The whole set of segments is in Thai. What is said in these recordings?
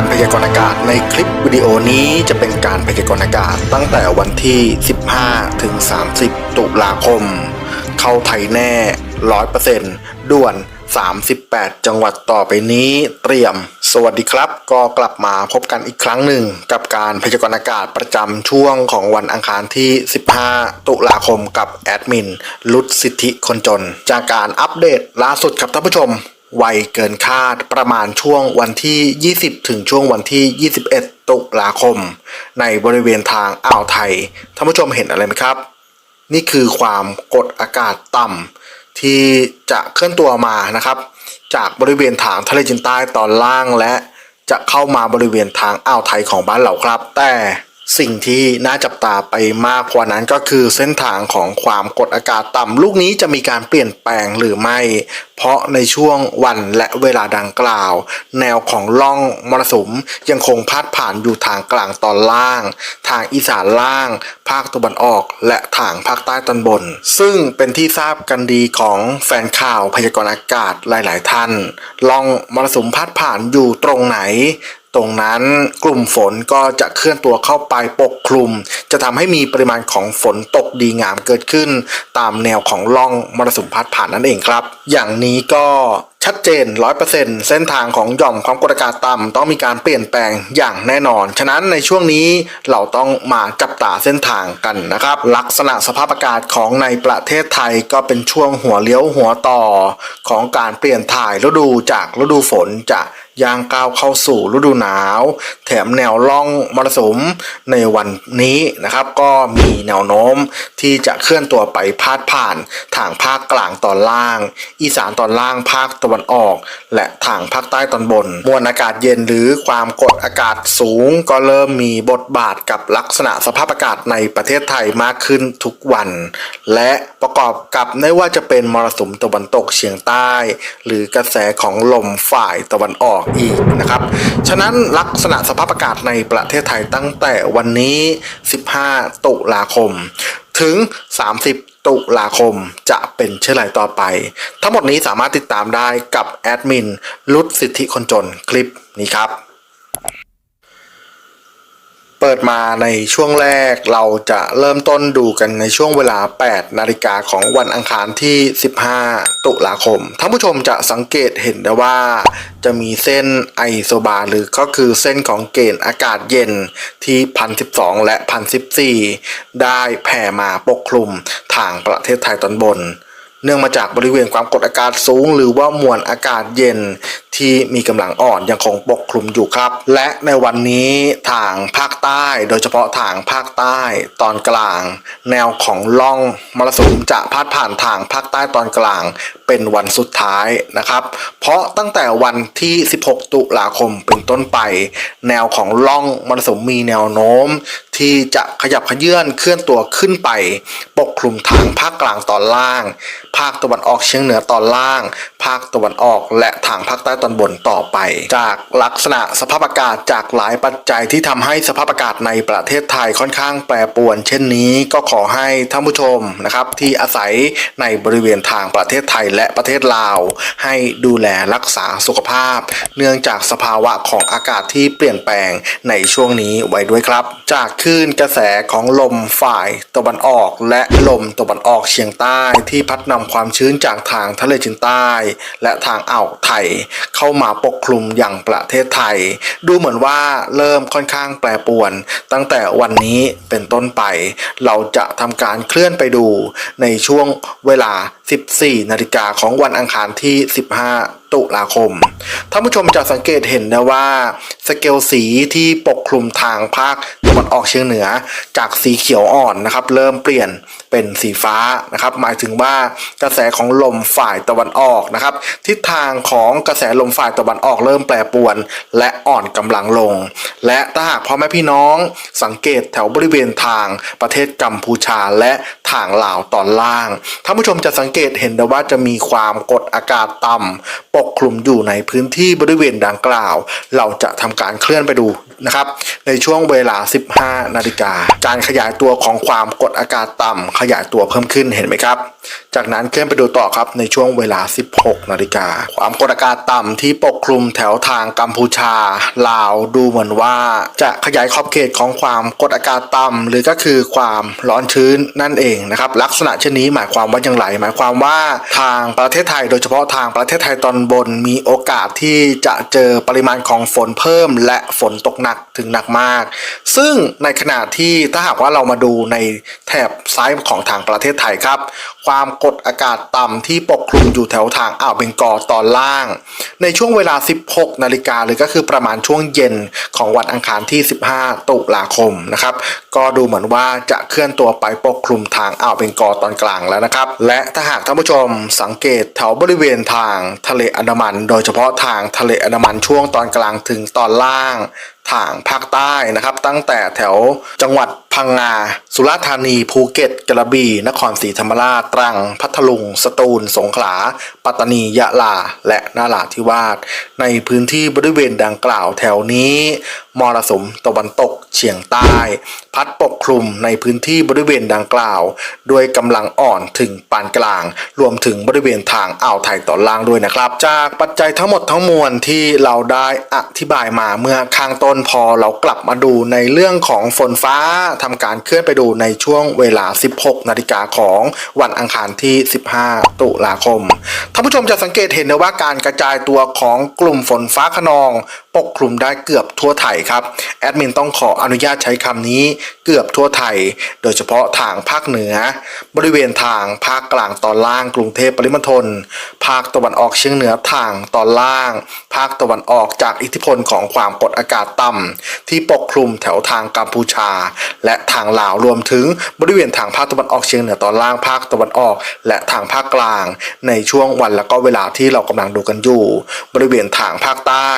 การพยากรณ์อากาศในคลิปวิดีโอนี้จะเป็นการพยากรณ์อากาศตั้งแต่วันที่ 15 ถึง 30 ตุลาคม เข้าไทยแน่ 100%ด่วน 38 จังหวัดต่อไปนี้เตรียม สวัสดีครับ ก็กลับมาพบกันอีกครั้งหนึ่ง กับการพยากรณ์อากาศประจำช่วงของวันอังคารที่ 15 ตุลาคมกับแอดมิน ลุดสิทธิคนจน จากการอัปเดตล่าสุดครับท่านผู้ชม ไวเกินคาดประมาณช่วงวันที่ 20 ถึงช่วงวันที่ 21 ตุลาคม ในบริเวณทางอ่าวไทยท่านผู้ชมเห็นอะไรไหมครับ นี่คือความกดอากาศต่ำที่จะเคลื่อนตัวมานะครับ จากบริเวณทางทะเลจีนใต้ตอนล่างและจะเข้ามาบริเวณทางอ่าวไทยของบ้านเราครับ แต่ สิ่งที่น่าจับตาไปมากกว่านั้นก็คือเส้นทางของความกดอากาศต่ำลูกนี้จะมีการเปลี่ยนแปลงหรือไม่ เพราะในช่วงวันและเวลาดังกล่าว แนวของล่องมรสุมยังคงพาดผ่านอยู่ทางกลางตอนล่าง ทางอีสานล่าง ภาคตะวันออก และทางภาคใต้ตอนบน ซึ่งเป็นที่ทราบกันดีของแฟนข่าวพยากรณ์อากาศหลาย ๆ ท่านล่องมรสุมพาดผ่านอยู่ตรงไหน ตรงนั้นกลุ่มฝนก็จะเคลื่อนตัวเข้าไปปกคลุม จะทำให้มีปริมาณของฝนตกดีงามเกิดขึ้น ตามแนวของล่องมรสุมพัดผ่านนั่นเองครับ อย่างนี้ก็ชัดเจน 100%เส้นทางของหย่อมความกดอากาศต่ำต้องมีการเปลี่ยนแปลงอย่างแน่นอน ฉะนั้นในช่วงนี้เราต้องมาจับตาเส้นทางกันนะครับ ลักษณะสภาพอากาศของในประเทศไทยก็เป็นช่วงหัวเลี้ยวหัวต่อ ของการเปลี่ยนถ่ายฤดูจากฤดูฝนจะ ยางก้าวเข้าสู่ฤดูหนาว แถมแนวล่องมรสุมในวันนี้นะครับ ก็มีแนวโน้มที่จะเคลื่อนตัวไปพาดผ่านทางภาคกลางตอนล่าง อีสานตอนล่างภาคตะวันออก และทางภาคใต้ตอนบน มวลอากาศเย็นหรือความกดอากาศสูง ก็เริ่มมีบทบาทกับลักษณะสภาพอากาศในประเทศไทยมากขึ้นทุกวัน และประกอบกับไม่ว่าจะเป็นมรสุมตะวันตกเฉียงใต้ หรือกระแสของลมฝ่ายตะวันออกอีกนะครับ ฉะนั้นลักษณะสภาพอากาศในประเทศไทยตั้งแต่วันนี้ 15 ตุลาคม ถึง 30 ตุลาคมจะเป็นเช่นไรต่อไป ทั้งหมดนี้สามารถติดตามได้กับแอดมินลุดสิทธิคนจนคลิปนี้ครับ เปิดมาในช่วงแรกเราจะเริ่มต้นดูกันในช่วงเวลา 8 นาฬิกาของวันอังคารที่ 15 ตุลาคม ท่านผู้ชมจะสังเกตเห็นได้ว่า จะมีเส้นไอโซบาหรือก็คือเส้นของเกณฑ์อากาศเย็นที่1012 และ 1014 ได้แผ่มาปกคลุมทางประเทศไทยตอนบน เนื่องมาจากบริเวณความกดอากาศสูง หรือว่ามวลอากาศเย็นที่มีกำลังอ่อนยังคงปกคลุมอยู่ครับ และในวันนี้ทางภาคใต้ โดยเฉพาะทางภาคใต้ตอนกลาง แนวของล่องมรสุมจะพาดผ่านทางภาคใต้ตอนกลาง เป็นวันสุดท้ายนะครับ เพราะตั้งแต่วันที่ 16 ตุลาคมเป็นต้นไป แนวของล่องมรสุมมีแนวโน้ม ที่จะขยับขยื่นเคลื่อนตัวขึ้นไป ปกคลุมทางภาคกลางตอนล่าง ภาคตะวันออกเฉียงเหนือตอนล่าง ภาคตะวันออกและทางภาคใต้ตอนบนต่อไป จากลักษณะสภาพอากาศจากหลายปัจจัยที่ทำให้สภาพอากาศในประเทศไทยค่อนข้างแปรปรวน เช่นนี้ก็ขอให้ท่านผู้ชมนะครับที่อาศัยในบริเวณทางประเทศไทยและประเทศลาว ให้ดูแลรักษาสุขภาพ เนื่องจากสภาวะของอากาศที่เปลี่ยนแปลงในช่วงนี้ไว้ด้วยครับ จากคลื่นกระแสของลมฝ่ายตะวันออก และลมตะวันออกเฉียงใต้ที่พัดนำความชื้นจากทางทะเลจีนใต้ และทางอ่าวไทย เข้ามาปกคลุมอย่างประเทศไทย ดูเหมือนว่าเริ่มค่อนข้างแปรปรวน ตั้งแต่วันนี้เป็นต้นไป เราจะทำการเคลื่อนไปดูในช่วงเวลา 14 นาฬิกาของวันอังคารที่ 15 ตุลาคม ท่านผู้ชมจะสังเกตเห็นนะว่า สเกลสีที่ปกคลุมทางภาคตะวันออกเฉียงเหนือ จากสีเขียวอ่อนนะครับ เริ่มเปลี่ยนเป็นสีฟ้านะครับ หมายถึงว่ากระแสของลมฝ่ายตะวันออกนะครับ ทิศทางของกระแสลมฝ่ายตะวันออกเริ่มแปรปรวน และอ่อนกำลังลง และถ้าหากพ่อแม่พี่น้องสังเกตแถวบริเวณทางประเทศกัมพูชาและทางลาวตอนล่าง ท่านผู้ชมจะสังเกตเห็นได้ว่าจะมีความกดอากาศต่ำปกคลุมอยู่ในพื้นที่บริเวณดังกล่าว เราจะทำการเคลื่อนไปดู นะครับในช่วงเวลา 15 นาฬิกา การขยายตัวของความกดอากาศต่ำขยายตัวเพิ่มขึ้นเห็นไหมครับ จากนั้นเคลื่อนไปดูต่อครับในช่วงเวลา 16 นาฬิกา ความกดอากาศต่ำที่ปกคลุมแถวทางกัมพูชา ลาวดูเหมือนว่า จะขยายขอบเขตของความกดอากาศต่ำหรือก็คือความร้อนชื้นนั่นเองนะครับลักษณะเช่นนี้หมายความว่าอย่างไร หมายความว่าทางประเทศไทยโดยเฉพาะทางประเทศไทยตอนบนมีโอกาสที่จะเจอปริมาณของฝนเพิ่ม และฝนตกหนักถึงหนักมาก ซึ่งในขณะที่ถ้าหากว่าเรามาดูในแถบซ้ายของทางประเทศไทยครับ ความกดอากาศต่ำที่ปกคลุมอยู่แถวทางอ่าวเบงกอลตอนล่าง ในช่วงเวลา 16 นาฬิกาหรือก็คือประมาณช่วงเย็นของวันอังคารที่ 15 ตุลาคมนะครับ ก็ดูเหมือนว่าจะเคลื่อนตัวไปปกคลุมทางอ่าวเบงกอลตอนกลางแล้วนะครับ และถ้าหากท่านผู้ชมสังเกตแถวบริเวณทางทะเลอันดามัน โดยเฉพาะทางทะเลอันดามันช่วงตอนกลางถึงตอนล่าง ทางภาคใต้นะครับ ตั้งแต่แถวจังหวัดพังงา สุราษฎร์ธานี ภูเก็ต กระบี่ นครศรีธรรมราช ตรัง พัทลุง สตูล สงขลา ปัตตานี ยะลา และนาราธิวาส ในพื้นที่บริเวณดังกล่าวแถวนี้ มรสุมตะวันตกเฉียงใต้ พัดปกคลุมในพื้นที่บริเวณดังกล่าว ด้วยกำลังอ่อนถึงปานกลาง รวมถึงบริเวณทางอ่าวไทยตอนล่างด้วยนะครับ จากปัจจัยทั้งหมดทั้งมวลที่เราได้อธิบายมาเมื่อข้างต้นพอเรากลับมาดูในเรื่องของฝนฟ้าทำการเคลื่อนไปดูในช่วงเวลา 16 นาฬิกาของวันอังคารที่ 15 ตุลาคมท่านผู้ชมจะสังเกตเห็นได้ว่าการกระจายตัวของกลุ่มฝนฟ้าขนอง ปกคลุมได้เกือบทั่วไทยครับ แอดมินต้องขออนุญาตใช้คำนี้เกือบทั่วไทย โดยเฉพาะทางภาคเหนือ บริเวณทางภาคกลางตอนล่างกรุงเทพปริมณฑลภาคตะวันออกเฉียงเหนือทางตอนล่าง ภาคตะวันออกจากอิทธิพลของความกดอากาศต่ำที่ปกคลุมแถวทางกัมพูชา และทางลาวรวมถึงบริเวณทางภาคตะวันออกเฉียงเหนือตอนล่างภาคตะวันออก และทางภาคกลาง ในช่วงวันและก็เวลาที่เรากำลังดูกันอยู่ บริเวณทางภาคใต้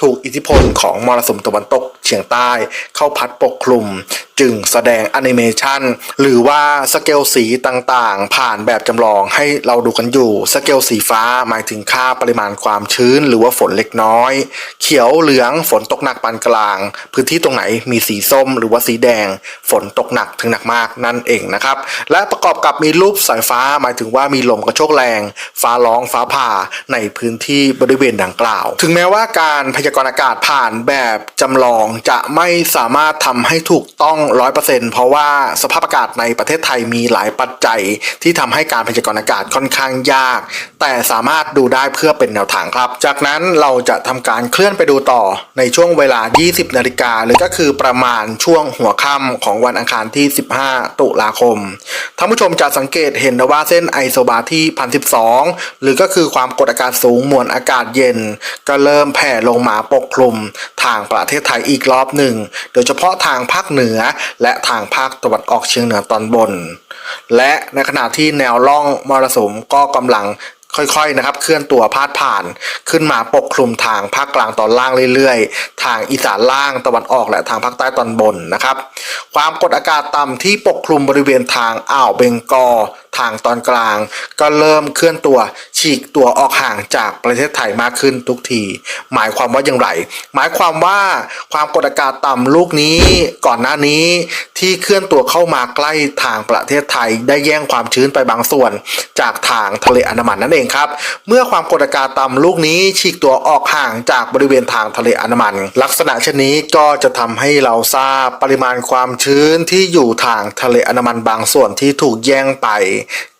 ถูกอิทธิพลของมรสุมตะวันตก เฉียงใต้เข้าพัดปกคลุม จึงแสดงแอนิเมชันหรือว่าสเกลสีต่างๆ ผ่านแบบจำลองให้เราดูกันอยู่ สเกลสีฟ้าหมายถึงค่าปริมาณความชื้น หรือว่าฝนเล็กน้อย เขียวเหลืองฝนตกหนักปานกลาง พื้นที่ตรงไหนมีสีส้ม หรือว่าสีแดง ฝนตกหนักถึงหนักมากนั่นเองนะครับและประกอบกับมีรูปสายฟ้าหมายถึงว่ามีลมกระโชกแรง ฟ้าร้องฟ้าผ่าในพื้นที่บริเวณดังกล่าว ถึงแม้ว่าการพยากรณ์อากาศผ่านแบบจำลองจะไม่สามารถทำให้ถูกต้อง 100%เพราะว่าสภาพอากาศในประเทศไทยมีหลายปัจจัย ที่ทำให้การพยากรณ์อากาศค่อนข้างยาก แต่สามารถดูได้เพื่อเป็นแนวทางครับ จากนั้นเราจะทำการเคลื่อนไปดูต่อในช่วงเวลา 20 นาฬิกาหรือก็คือประมาณช่วงหัวค่ำของวันอังคารที่ 15 ตุลาคมท่านผู้ชมจะสังเกตเห็นนะว่าเส้นไอโซบาที่ 1012 หรือก็คือความกดอากาศสูงมวลอากาศเย็น ก็เริ่มแผ่ลงมาปกคลุมทางประเทศไทยอีกรอบหนึ่ง โดยเฉพาะทางภาคเหนือและทางภาคตะวันออกเฉียงเหนือตอนบน และในขณะที่แนวร่องมรสุมก็กำลังค่อยๆ นะครับ เคลื่อนตัวพาดผ่าน ขึ้นมาปกคลุมทางภาคกลางตอนล่างเรื่อยๆ ทางอีสานล่างตะวันออกและทางภาคใต้ตอนบนนะครับ ความกดอากาศต่ำที่ปกคลุมบริเวณทางอ่าวเบงกอลทางตอนกลาง ก็เริ่มเคลื่อนตัวฉีกตัวออกห่างจากประเทศไทยมากขึ้นทุกที หมายความว่าอย่างไร หมายความว่าความกดอากาศต่ำลูกนี้ก่อนหน้านี้ที่เคลื่อนตัวเข้ามาใกล้ทางประเทศไทย ได้แย่งความชื้นไปบางส่วน จากทางทะเลอันดามันนั่นเองครับ เมื่อความกดอากาศต่ำลูกนี้ฉีกตัวออกห่างจากบริเวณทางทะเลอันดามัน ลักษณะเช่นนี้ก็จะทำให้เราทราบปริมาณความชื้นที่อยู่ทางทะเลอันดามันบางส่วนที่ถูกแย่งไป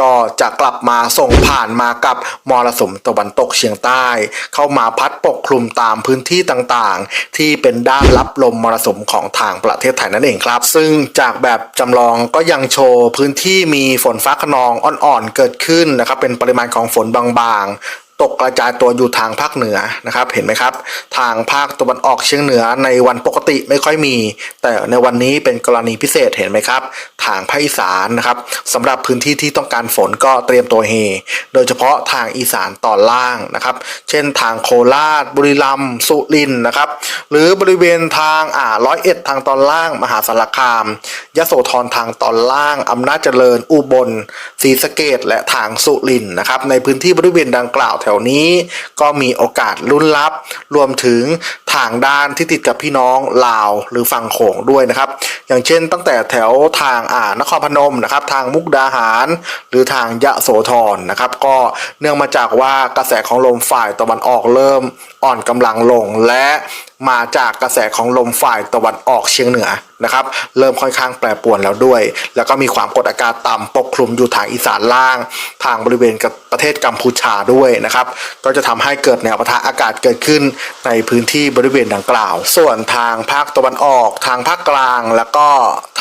ก็จะกลับมาส่งผ่านมากับมรสุมตะวันตกเฉียงใต้ เข้ามาพัดปกคลุมตามพื้นที่ต่างๆ ที่เป็นด้านรับลมมรสุมของทางประเทศไทยนั่นเองครับ ซึ่งจากแบบจำลองก็ยังโชว์พื้นที่มีฝนฟ้าขนองอ่อนๆเกิดขึ้นนะครับเป็นปริมาณของฝนบางๆ ตกกระจายตัวอยู่ทางภาคเหนือนะครับ เห็นไหมครับ ทางภาคตะวันออกเฉียงเหนือในวันปกติไม่ค่อยมี แต่ในวันนี้เป็นกรณีพิเศษเห็นไหมครับ ทางภาคอีสานนะครับสำหรับพื้นที่ที่ต้องการฝนก็เตรียมตัวเฮ โดยเฉพาะทางอีสานตอนล่างนะครับ เช่นทางโคราช บุรีรัมย์สุรินนะครับ หรือบริเวณทางอ่าร้อยเอ็ดทางตอนล่าง มหาสารคามยโสธรทางตอนล่าง อำนาจเจริญ อุบลศรีสะเกดและทางสุรินนะครับ ในพื้นที่บริเวณดังกล่าวแถวนี้ ก็มีโอกาสลุ้นลับ รวมถึงทางด้านที่ติดกับพี่น้องลาวหรือฝั่งโขงด้วยนะครับ อย่างเช่นตั้งแต่แถวทางอ่านครพนมนะครับ ทางมุกดาหาร หรือทางยะโสธรนะครับ ก็เนื่องมาจากว่ากระแสของลมฝ่ายตะวันออกเริ่มอ่อนกำลังลงและ มาจากกระแสของลมฝ่ายตะวันออกเฉียงเหนือนะครับ เริ่มค่อนข้างแปรปรวนแล้วด้วย แล้วก็มีความกดอากาศต่ำปกคลุมอยู่ทางอีสานล่าง ทางบริเวณกับประเทศกัมพูชาด้วยนะครับ ก็จะทำให้เกิดแนวปะทะอากาศเกิดขึ้นในพื้นที่บริเวณดังกล่าว ส่วนทางภาคตะวันออก ทางภาคกลาง แล้วก็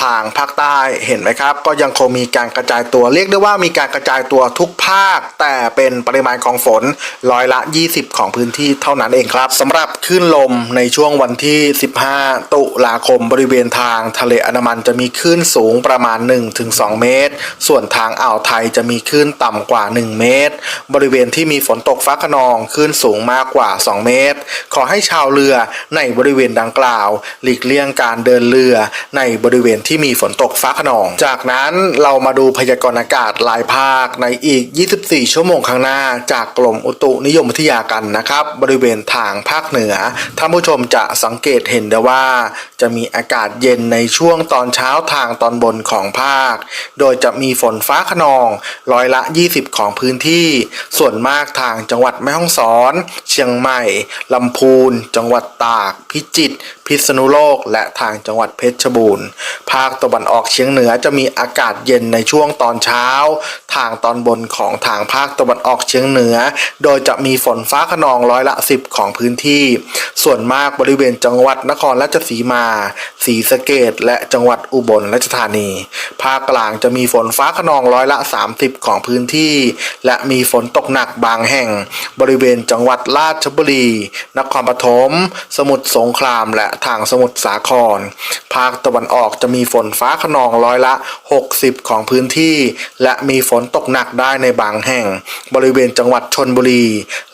ทางภาคใต้เห็นไหมครับ ก็ยังคงมีการกระจายตัวเรียกได้ว่ามีการกระจายตัวทุกภาค แต่เป็นปริมาณของฝนร้อยละ 20 ของพื้นที่เท่านั้นเองครับสำหรับคลื่นลมในช่วงวันที่ 15 ตุลาคมบริเวณทางทะเลอันดามันจะมีคลื่นสูงประมาณ 1-2 เมตร ส่วนทางอ่าวไทยจะมีคลื่นต่ำกว่า 1 เมตร บริเวณที่มีฝนตกฟ้าขนองคลื่นสูงมากกว่า 2 เมตร ขอให้ชาวเรือในบริเวณดังกล่าว หลีกเลี่ยงการเดินเรือในบริเวณที่มีฝนตกฟ้าขนอง จากนั้นเรามาดูพยากรณ์อากาศรายภาคในอีก 24 ชั่วโมงข้างหน้า จากกรมอุตุนิยมวิทยากันนะครับ บริเวณทางภาคเหนือท่านผู้ชมจะสังเกตเห็นได้ว่าจะมีอากาศเย็นในช่วงตอนเช้าทางตอนบนของภาค โดยจะมีฝนฟ้าขนองร้อยละ 20 ของพื้นที่ ส่วนมากทางจังหวัดแม่ฮ่องสอน เชียงใหม่ ลำพูน จังหวัดตาก พิจิตร พิษณุโลก และทางจังหวัดเพชรบูรณ์ ภาคตะวันออกเฉียงเหนือจะมีอากาศเย็นในช่วงตอนเช้า ทางตอนบนของทางภาคตะวันออกเฉียงเหนือ โดยจะมีฝนฟ้าขนองร้อยละ 10 ของพื้นที่ ส่วนมากบริเวณจังหวัดนครราชสีมา ศรีสะเกดและจังหวัดอุบลราชธานี ภาคกลางจะมีฝนฟ้าขนองร้อยละ 30 ของพื้นที่ และมีฝนตกหนักบางแห่ง บริเวณจังหวัดราชบุรี นครปฐม สมุทรสงครามและทางสมุทรสาคร ภาคตะวันออกจะมีฝนฟ้าขนองร้อยละ 60 ของพื้นที่ และมีฝนตกหนักได้ในบางแห่ง บริเวณจังหวัดชนบุรี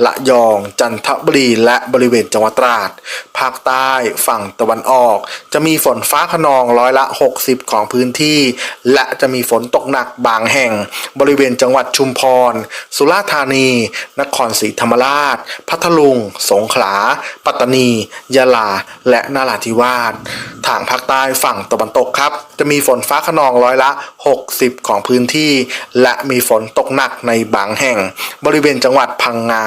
ละยอง จันทบุรี และบริเวณจังหวัดตราดภาคใต้ฝั่งตะวันออก จะมีฝนฟ้าขนองร้อยละ 60 ของพื้นที่ และจะมีฝนตกหนักบางแห่ง บริเวณจังหวัดชุมพร สุราษฎร์ธานี นครศรีธรรมราช พัทลุง สงขลา ปัตตานี ยะลา และนราธิวาสทางภาคใต้ฝั่งตะวันตกครับ จะมีฝนฟ้าขนองร้อยละ 60 ของพื้นที่ และมีฝนตกหนักในบางแห่ง บริเวณจังหวัดพังงา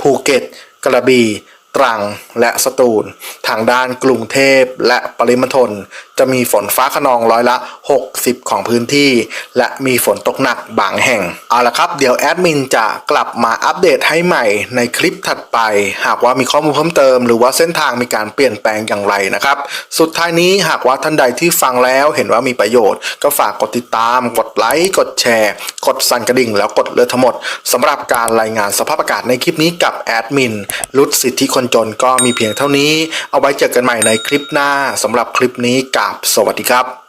ภูเก็ต กระบี่ ตรังและสตูล ทางด้านกรุงเทพและปริมณฑลจะมีฝนฟ้าขนองร้อยละ 60 ของพื้นที่ และมีฝนตกหนักบางแห่ง เอาละครับ เดี๋ยวแอดมินจะกลับมาอัปเดตให้ใหม่ในคลิปถัดไป หากว่ามีข้อมูลเพิ่มเติม หรือว่าเส้นทางมีการเปลี่ยนแปลงอย่างไรนะครับ สุดท้ายนี้หากว่าท่านใดที่ฟังแล้วเห็นว่ามีประโยชน์ ก็ฝากกดติดตาม กดไลค์ กดแชร์ กดสั่นกระดิ่ง แล้วกดเลือทั้งหมดสำหรับการรายงานสภาพอากาศในคลิปนี้กับแอดมินรุดสิทธิคนคนจนก็มีเพียงเท่านี้ เอาไว้เจอกันใหม่ในคลิปหน้าสำหรับคลิปนี้กับสวัสดีครับ